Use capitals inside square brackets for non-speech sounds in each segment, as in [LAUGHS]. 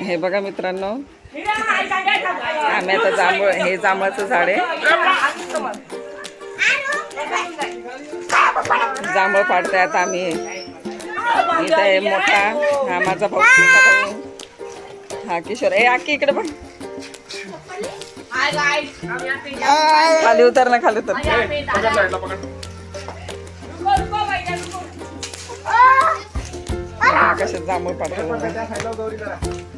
हे बघा मित्रांनो. आम्ही आता जांभूळ हे जांभळाचं झाड आहे. जांभळ पाडताय आता आम्ही. इथं आहे मोठा हा माझा भाऊ भाऊ. हा किशोर. ए आखी इकडे पण खाली उतर ना खाली उतर. कशात जांभूळ पाडतो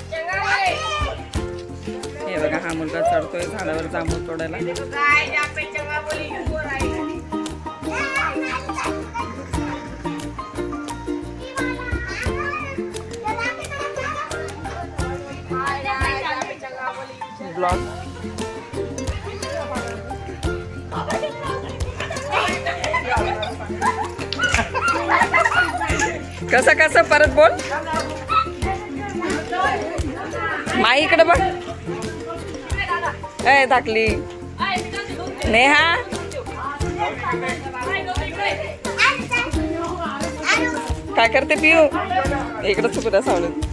हा मुलगा चढतोय झाडावर जांभूळ तोडायला. ब्लॉग कसं कसं? परत बोल. माई इकडे बघ. ए दाखली. नेहा? काय करते पिऊ इकडे सावलीत.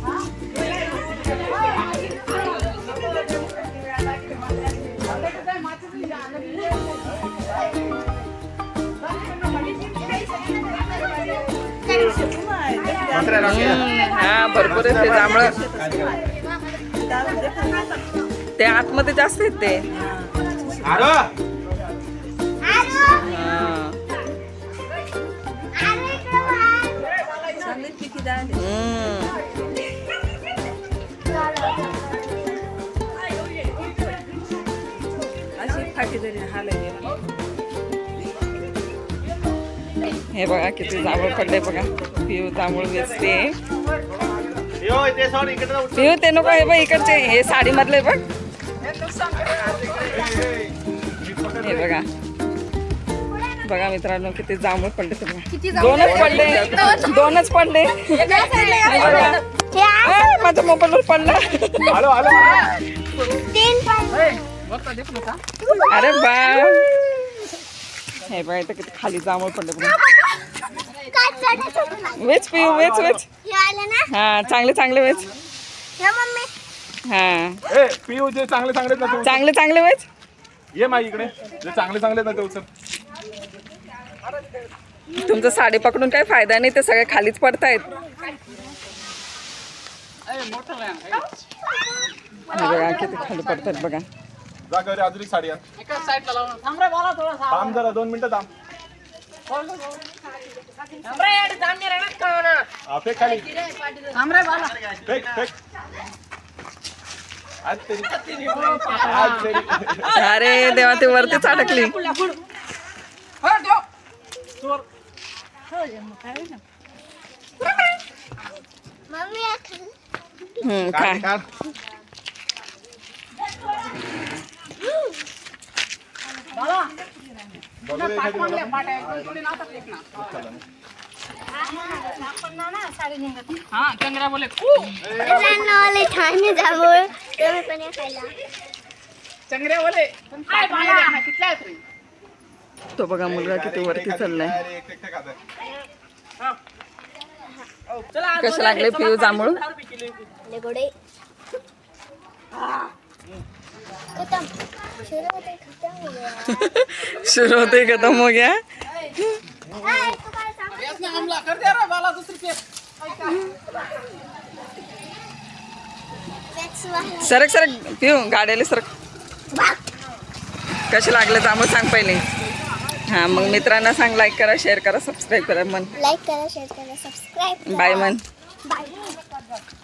मंत्र्याला हम्म, हा भरपूर आहे ते जांभळं. ते आतमध्ये जास्त आहेत ते. आरो? हा. बघा किती जांभूळ पडले बघा. पिऊ जांभूळ वेचते पिऊ ते नको हे बघ इकडचे. हे साडी मधले बघ. हे बघा. बघा मित्रांनो किती जांभूळ पडले ते बघा. दोनच पडले? दोनच पडले? हे माझ्या मोबाईलवर पडला. अरे बा. हे बघा इथं किती खाली जांभूळ पडले बघा. वेच पिऊ वेच वेच. हा चांगले चांगले वेच. हा. ए पिऊ जे चांगले चांगले आहेत ना ते उचल. चांगले चांगले वेच. ये माई इकडे. जे चांगले चांगले आहेत ना ते उचल तुमचं साडी पकडून काही फायदा नाही ते सगळे खालीच पडतायत. हे बघा किती खाली पडतात बघा. जा घरी अजून एक साडी आण. थांब जरा दोन मिनिटं थांब. हा, फेक खाली. अरे देवा ते वरतीच अडकली हम्म, काय काढ काढ. बघू दे पण तो बघा मुलगा किती वरती चाललाय. कसं लागले पिऊ जांभूळ? गोडे. खतम. शुरू होते खतम हो गया. [LAUGHS] सुरू होते खतम हो गया. हाय, तू काय सांग? That's why- सरक सरक. पिऊ गाड्याला सरक. कसे लागले जांभूळ सांग पहिले. हा मग मित्रांना सांग लाईक करा शेअर करा सबस्क्राईब करा मन. लाईक करा शेअर करा सबस्क्राईब बाय मन. बाय